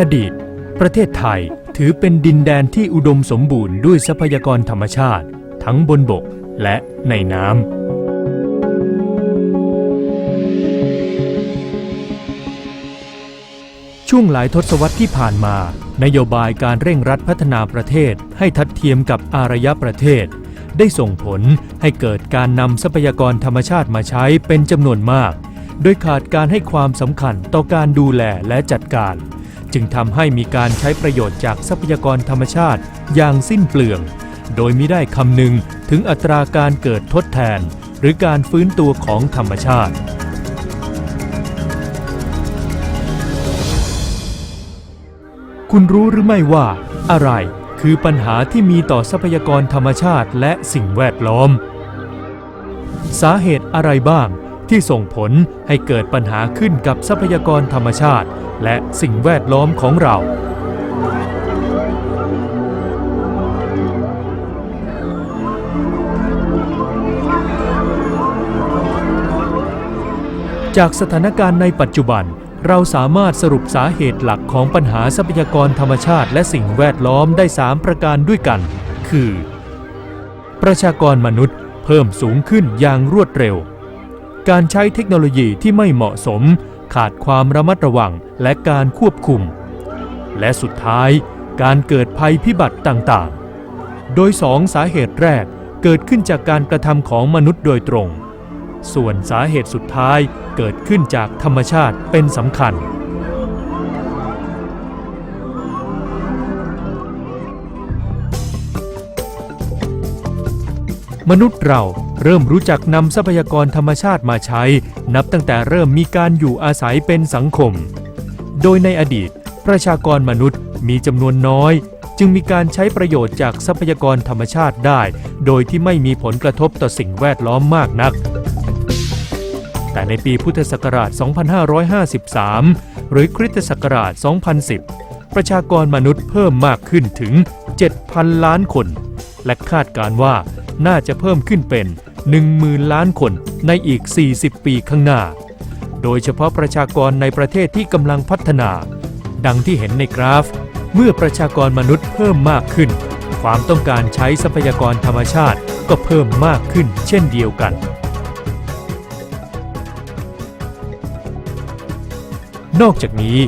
ในอดีต ประเทศไทยถือเป็นดินแดนที่อุดมสมบูรณ์ด้วยทรัพยากรธรรมชาติ ทั้งบนบกและในน้ำ ช่วงหลายทศวรรษที่ผ่านมา นโยบายการเร่งรัดพัฒนาประเทศให้ทัดเทียมกับอารยประเทศ ได้ส่งผลให้เกิดการนำทรัพยากรธรรมชาติมาใช้เป็นจำนวนมาก โดยขาดการให้ความสำคัญต่อการดูแลและจัดการ จึงทำให้มีการใช้ประโยชน์จากทรัพยากรธรรมชาติอย่างสิ้นเปลือง โดยไม่ได้คำนึงถึงอัตราการเกิดทดแทน หรือการฟื้นตัวของธรรมชาติคุณรู้หรือไม่ว่า อะไรคือปัญหาที่มีต่อทรัพยากรธรรมชาติและสิ่งแวดล้อม สาเหตุอะไรบ้าง ที่ส่งผลให้เกิดปัญหาขึ้นกับทรัพยากรธรรมชาติ และสิ่งแวดล้อมของเรา จากสถานการณ์ในปัจจุบัน เราสามารถสรุปสาเหตุหลักของปัญหาทรัพยากรธรรมชาติ และสิ่งแวดล้อมได้ 3 ประการด้วยกัน คือ ประชากรมนุษย์เพิ่มสูงขึ้นอย่างรวดเร็ว การใช้เทคโนโลยีที่ไม่เหมาะสม ขาดความระมัดระวังและการควบคุม และสุดท้ายการเกิดภัยพิบัติต่างๆ โดยสองสาเหตุแรกเกิดขึ้นจากการกระทำของมนุษย์โดยตรง ส่วนสาเหตุสุดท้ายเกิดขึ้นจากธรรมชาติเป็นสำคัญ มนุษย์เราเริ่มรู้จักนำทรัพยากรธรรมชาติมาใช้ นับตั้งแต่เริ่มมีการอยู่อาศัยเป็นสังคม โดยในอดีต ประชากรมนุษย์มีจำนวนน้อย จึงมีการใช้ประโยชน์จากทรัพยากรธรรมชาติได้ โดยที่ไม่มีผลกระทบต่อสิ่งแวดล้อมมากนัก แต่ในปีพุทธศักราช 2553 หรือคริสตศักราช 2010 ประชากรมนุษย์เพิ่มมากขึ้นถึง 7,000 ล้านคน และคาดการว่า น่าจะเพิ่มขึ้นเป็น 10,000 ล้านคนในอีก 40 ปีข้างหน้า โดยเฉพาะประชากรในประเทศที่กำลังพัฒนา ดังที่เห็นในกราฟ เมื่อประชากรมนุษย์เพิ่มมากขึ้น ความต้องการใช้ทรัพยากรธรรมชาติก็เพิ่มมากขึ้นเช่นเดียวกัน นอกจากนี้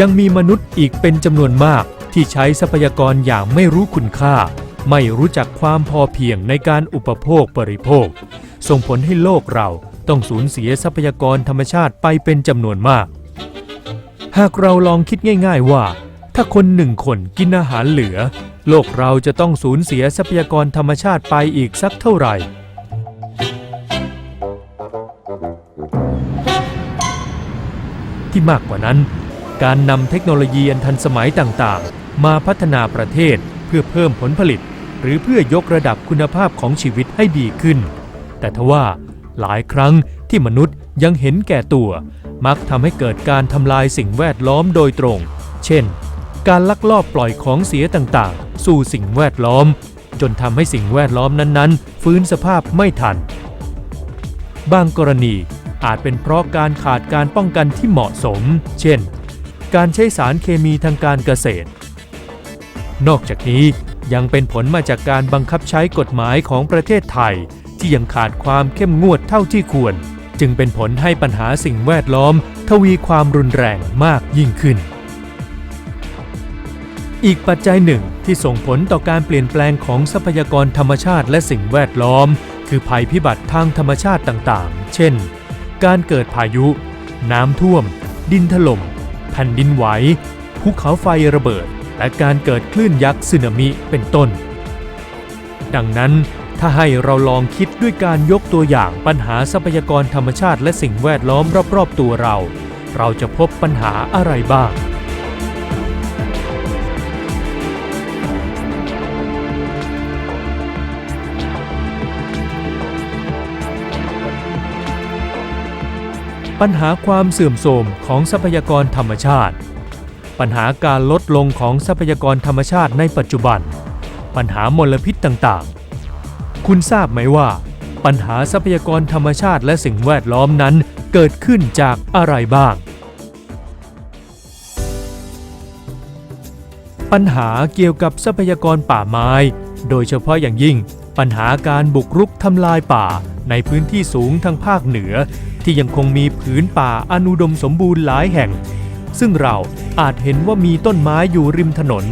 ยังมีมนุษย์อีกเป็นจำนวนมากที่ใช้ทรัพยากรอย่างไม่รู้คุณค่า ไม่รู้จักความพอเพียงในการอุปโภคบริโภค ส่งผลให้โลกเราต้องสูญเสียทรัพยากรธรรมชาติไปเป็นจำนวนมาก หากเราลองคิดง่าย ๆว่า ถ้าคนหนึ่งคนกินอาหารเหลือ โลกเราจะต้องสูญเสียทรัพยากรธรรมชาติไปอีกสักเท่าไหร่ที่มากกว่านั้น การนำเทคโนโลยีอันทันสมัยต่างๆ มาพัฒนาประเทศเพื่อเพิ่มผลผลิต หรือเพื่อยกระดับคุณภาพของชีวิตให้ดีขึ้น แต่ทว่าหลายครั้งที่มนุษย์ยังเห็นแก่ตัว มักทำให้เกิดการทำลายสิ่งแวดล้อมโดยตรง เช่น การลักลอบปล่อยของเสียต่างๆ สู่สิ่งแวดล้อม จนทำให้สิ่งแวดล้อมนั้นๆ ฟื้นสภาพไม่ทัน บางกรณีอาจเป็นเพราะการขาดการป้องกันที่เหมาะสม เช่น การใช้สารเคมีทางการเกษตร นอกจากนี้ ยังเป็นผลมาจากการบังคับใช้กฎหมายของประเทศไทย ที่ยังขาดความเข้มงวดเท่าที่ควร จึงเป็นผลให้ปัญหาสิ่งแวดล้อม ทวีความรุนแรงมากยิ่งขึ้น อีกปัจจัยหนึ่งที่ส่งผลต่อการเปลี่ยนแปลงของทรัพยากรธรรมชาติและสิ่งแวดล้อม คือภัยพิบัติทางธรรมชาติต่างๆ เช่น การเกิดพายุ น้ำท่วม ดินถล่ม แผ่นดินไหวภูเขาไฟระเบิด และการเกิดคลื่นยักษ์สึนามิเป็นต้น ดังนั้นถ้าให้เราลองคิดด้วยการยกตัวอย่างปัญหาทรัพยากรธรรมชาติและสิ่งแวดล้อมรอบๆตัวเรา เราจะพบปัญหาอะไรบ้าง ปัญหาความเสื่อมโทรมของทรัพยากรธรรมชาติ ปัญหาการลดลงของทรัพยากรธรรมชาติในปัจจุบัน ปัญหามลพิษต่างๆ คุณทราบไหมว่า ปัญหาทรัพยากรธรรมชาติและสิ่งแวดล้อมนั้นเกิดขึ้นจากอะไรบ้าง ปัญหาเกี่ยวกับทรัพยากรป่าไม้ โดยเฉพาะอย่างยิ่ง ปัญหาการบุกรุกทำลายป่าในพื้นที่สูงทางภาคเหนือ ที่ยังคงมีผืนป่าอนุดมสมบูรณ์หลายแห่ง ซึ่งเราอาจเห็นว่ามีต้นไม้อยู่ริมถนน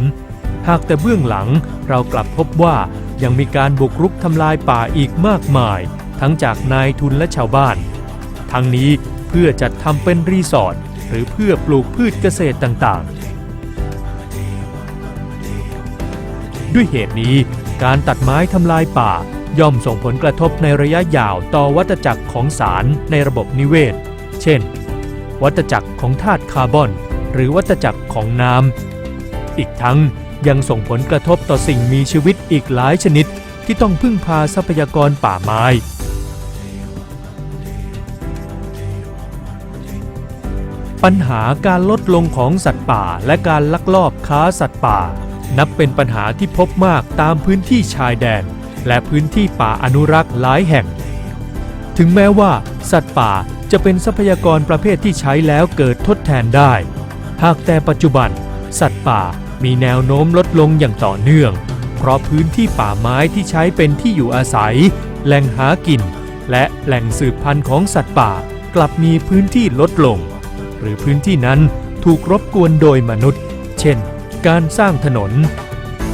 หากแต่เบื้องหลังเรากลับพบว่ายังมีการบุกรุกทำลายป่าอีกมากมาย ทั้งจากนายทุนและชาวบ้าน ทั้งนี้เพื่อจัดทำเป็นรีสอร์ทหรือเพื่อปลูกพืชเกษตรต่างๆ ด้วยเหตุนี้การตัดไม้ทำลายป่าย่อมส่งผลกระทบในระยะยาวต่อวัฏจักรของสารในระบบนิเวศ เช่น วัฏจักรของธาตุคาร์บอน หรือวัฏจักรของน้ำ อีกทั้งยังส่งผลกระทบต่อสิ่งมีชีวิตอีกหลายชนิดที่ต้องพึ่งพาทรัพยากรป่าไม้ ปัญหาการลดลงของสัตว์ป่าและการลักลอบค้าสัตว์ป่า นับเป็นปัญหาที่พบมากตามพื้นที่ชายแดน และพื้นที่ป่าอนุรักษ์หลายแห่ง ถึงแม้ว่า สัตว์ป่า จะเป็นทรัพยากรประเภทที่ใช้แล้วเกิดทดแทนได้ หากแต่ปัจจุบัน สัตว์ป่ามีแนวโน้มลดลงอย่างต่อเนื่อง เพราะพื้นที่ป่าไม้ที่ใช้เป็นที่อยู่อาศัย แหล่งหากิน และแหล่งสืบพันธุ์ของสัตว์ป่ากลับมีพื้นที่ลดลง หรือพื้นที่นั้นถูกรบกวนโดยมนุษย์ เช่น การสร้างถนน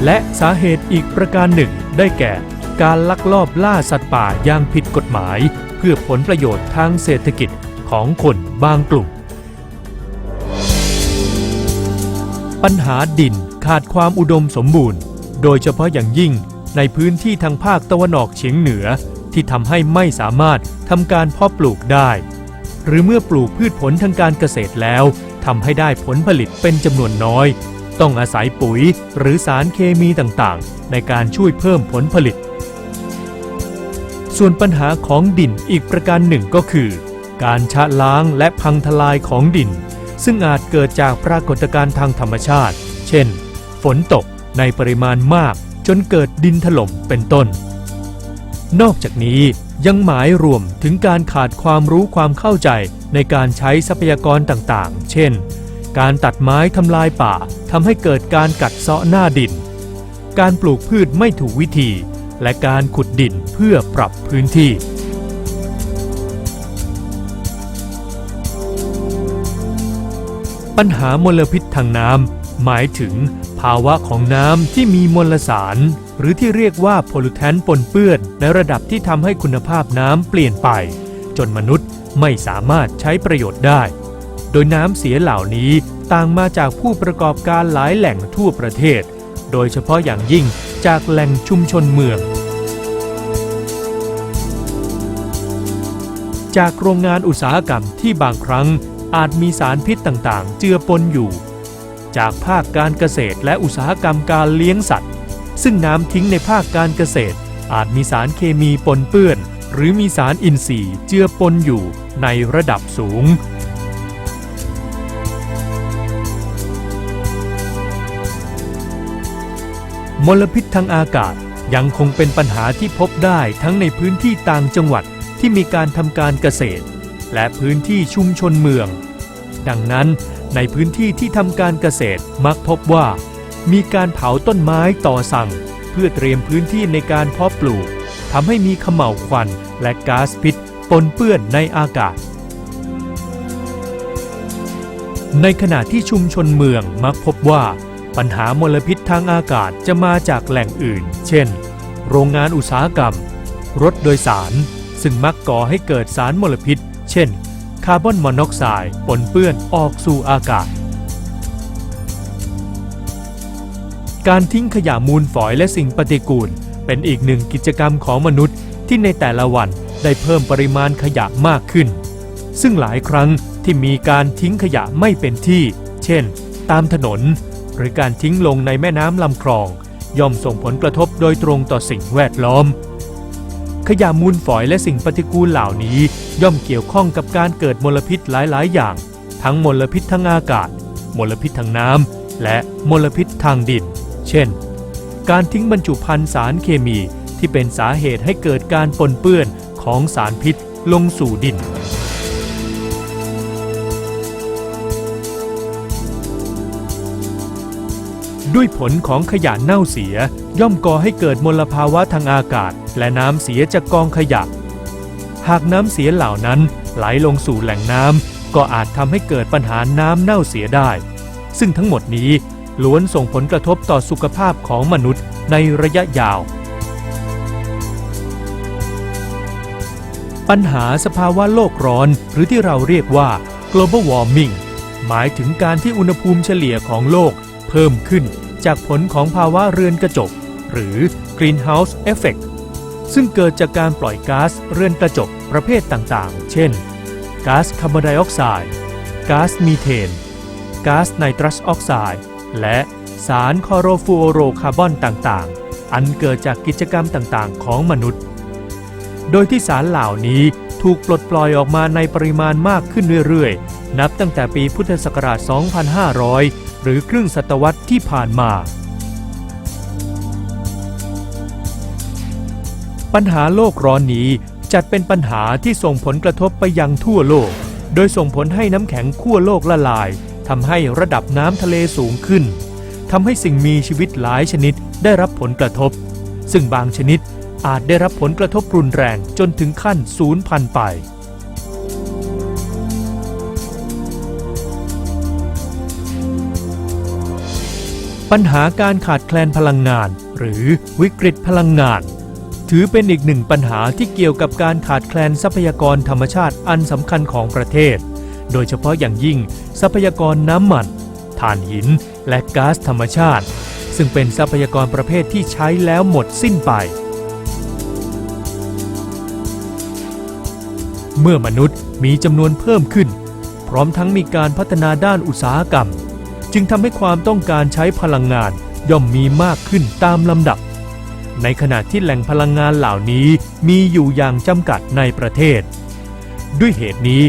และสาเหตุอีกประการหนึ่งได้แก่ การลักลอบล่าสัตว์ป่าอย่างผิดกฎหมาย เพื่อผลประโยชน์ทางเศรษฐกิจของคนบางกลุ่ม ปัญหาดินขาดความอุดมสมบูรณ์ โดยเฉพาะอย่างยิ่งในพื้นที่ทางภาคตะวันออกเฉียงเหนือที่ทำให้ไม่สามารถทำการเพาะปลูกได้ หรือเมื่อปลูกพืชผลทางการเกษตรแล้วทำให้ได้ผลผลิตเป็นจำนวนน้อย ต้องอาศัยปุ๋ยหรือสารเคมีต่างๆ ในการช่วยเพิ่มผลผลิต ส่วนปัญหาของดินอีกประการหนึ่งก็คือ การชะล้างและพังทลายของดิน ซึ่งอาจเกิดจากปรากฏการณ์ทางธรรมชาติ เช่น ฝนตกในปริมาณมากจนเกิดดินถล่มเป็นต้น นอกจากนี้ยังหมายรวมถึงการขาดความรู้ความเข้าใจในการใช้ทรัพยากรต่างๆ เช่น การตัดไม้ทำลายป่าทำให้เกิดการกัดเซาะหน้าดิน การปลูกพืชไม่ถูกวิธี และการขุดดิน พื่อปรับพื้นที่ปัญหามลพิษทางน้ำหมายถึงภาวะของน้ำที่มีมลสาร หรือที่เรียกว่าโพลูแทนปนเปื้อน ในระดับที่ทำให้คุณภาพน้ำเปลี่ยนไป จนมนุษย์ไม่สามารถใช้ประโยชน์ได้ โดยน้ำเสียเหล่านี้ต่างมาจากผู้ประกอบการหลายแหล่งทั่วประเทศ โดยเฉพาะอย่างยิ่งจากแหล่งชุมชนเมือง จากโรงงานอุตสาหกรรมที่บางครั้งอาจมีสารพิษต่างๆ เจือปนอยู่ จากภาคการเกษตรและอุตสาหกรรมการเลี้ยงสัตว์ ซึ่งน้ำทิ้งในภาคการเกษตร อาจมีสารเคมีปนเปื้อน หรือมีสารอินทรีย์เจือปนอยู่ในระดับสูง มลพิษทางอากาศยังคงเป็นปัญหาที่พบได้ทั้งในพื้นที่ต่างจังหวัด ที่มีการทำการเกษตร และพื้นที่ชุมชนเมือง ดังนั้นในพื้นที่ที่ทำการเกษตรมักพบว่า มีการเผาต้นไม้ต่อสั่ง เพื่อเตรียมพื้นที่ในการเพาะปลูกทำให้มีขม่าวควันและก๊าซพิษปนเปื้อนในอากาศ ในขณะที่ชุมชนเมืองมักพบว่า ปัญหามลพิษทางอากาศจะมาจากแหล่งอื่น เช่น โรงงานอุตสาหกรรม รถโดยสาร ซึ่งมักก่อให้เกิดสารมลพิษ เช่น คาร์บอนมอนอกไซด์ปนเปื้อนออกสู่อากาศ การทิ้งขยะมูลฝอยและสิ่งปฏิกูล เป็นอีกหนึ่งกิจกรรมของมนุษย์ที่ในแต่ละวันได้เพิ่มปริมาณขยะมากขึ้น ซึ่งหลายครั้งที่มีการทิ้งขยะไม่เป็นที่ เช่น ตามถนน หรือการทิ้งลงในแม่น้ำลำคลอง ย่อมส่งผลกระทบโดยตรงต่อสิ่งแวดล้อม ขยะมูลฝอยและสิ่งปฏิกูลเหล่านี้ ย่อมเกี่ยวข้องกับการเกิดมลพิษหลาย ๆ อย่าง ทั้งมลพิษทางอากาศ มลพิษทางน้ำและมลพิษทางดิน เช่น การทิ้งบรรจุภัณฑ์สารเคมีที่เป็นสาเหตุให้เกิดการปนเปื้อนของสารพิษลงสู่ดินด้วยผลของขยะเน่าเสีย ย่อมก่อให้เกิดมลภาวะทางอากาศ และน้ำเสียจากกองขยะ หากน้ำเสียเหล่านั้นไหลลงสู่แหล่งน้ำก็อาจทำให้เกิดปัญหาน้ำเน่าเสียได้ ซึ่งทั้งหมดนี้ล้วนส่งผลกระทบต่อสุขภาพของมนุษย์ในระยะยาว ปัญหาสภาวะโลกร้อนหรือที่เราเรียกว่า global warming หมายถึงการที่อุณหภูมิเฉลี่ยของโลกเพิ่มขึ้นจากผลของภาวะเรือนกระจก หรือ greenhouse effect ซึ่งเกิดจากการปล่อยก๊าซเรือนกระจกประเภทต่างๆ เช่น ก๊าซคาร์บอนไดออกไซด์ ก๊าซมีเทน ก๊าซไนตรัสออกไซด์ และสารคอโรฟลูอโรคาร์บอนต่างๆ อันเกิดจากกิจกรรมต่างๆ ของมนุษย์ โดยที่สารเหล่านี้ถูกปลดปล่อยออกมาในปริมาณมากขึ้นเรื่อยๆ นับตั้งแต่ปีพุทธศักราช 2500 หรือครึ่งศตวรรษที่ผ่านมา ปัญหาโลกร้อนนี้จัดเป็นปัญหาที่ส่งผลกระทบไปยังทั่วโลก โดยส่งผลให้น้ำแข็งขั้วโลกละลายทำให้ระดับน้ำทะเลสูงขึ้นทำให้สิ่งมีชีวิตหลายชนิดได้รับผลกระทบ ซึ่งบางชนิดอาจได้รับผลกระทบรุนแรงจนถึงขั้นสูญพันธุ์ไป ปัญหาการขาดแคลนพลังงาน หรือวิกฤตพลังงาน ถือเป็นอีกหนึ่งปัญหาที่เกี่ยวกับการขาดแคลนทรัพยากรธรรมชาติอันสำคัญของประเทศ โดยเฉพาะอย่างยิ่งทรัพยากรน้ำมันถ่านหิน และก๊าซธรรมชาติ ซึ่งเป็นทรัพยากรประเภทที่ใช้แล้วหมดสิ้นไป เมื่อมนุษย์มีจำนวนเพิ่มขึ้น พร้อมทั้งมีการพัฒนาด้านอุตสาหกรรม จึงทำให้ความต้องการใช้พลังงานย่อมมีมากขึ้นตามลำดับ ในขณะที่แหล่งพลังงานเหล่านี้มีอยู่อย่างจำกัดในประเทศ ด้วยเหตุนี้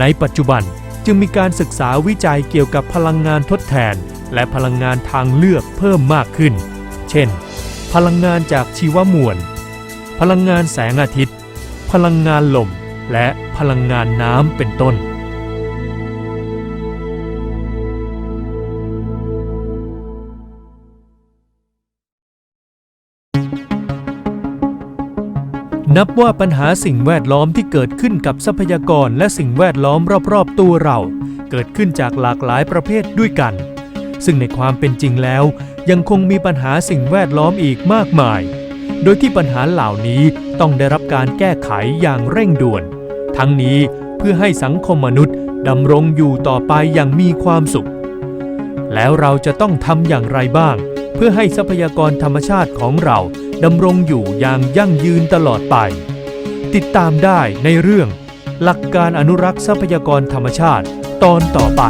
ในปัจจุบันจึงมีการศึกษาวิจัยเกี่ยวกับพลังงานทดแทน และพลังงานทางเลือกเพิ่มมากขึ้น เช่น พลังงานจากชีวมวล พลังงานแสงอาทิตย์ พลังงานลม และพลังงานน้ำเป็นต้น นับว่าปัญหาสิ่งแวดล้อมที่เกิดขึ้นกับทรัพยากรและสิ่งแวดล้อมรอบๆ ตัวเรา เกิดขึ้นจากหลากหลายประเภทด้วยกัน ซึ่งในความเป็นจริงแล้ว ยังคงมีปัญหาสิ่งแวดล้อมอีกมากมาย โดยที่ปัญหาเหล่านี้ต้องได้รับการแก้ไขอย่างเร่งด่วน ทั้งนี้เพื่อให้สังคมมนุษย์ดำรงอยู่ต่อไปอย่างมีความสุข แล้วเราจะต้องทำอย่างไรบ้าง เพื่อให้ทรัพยากรธรรมชาติของเรา ดำรงอยู่อย่างยั่งยืนตลอดไป ติดตามได้ในเรื่อง หลักการอนุรักษ์ทรัพยากรธรรมชาติตอนต่อไป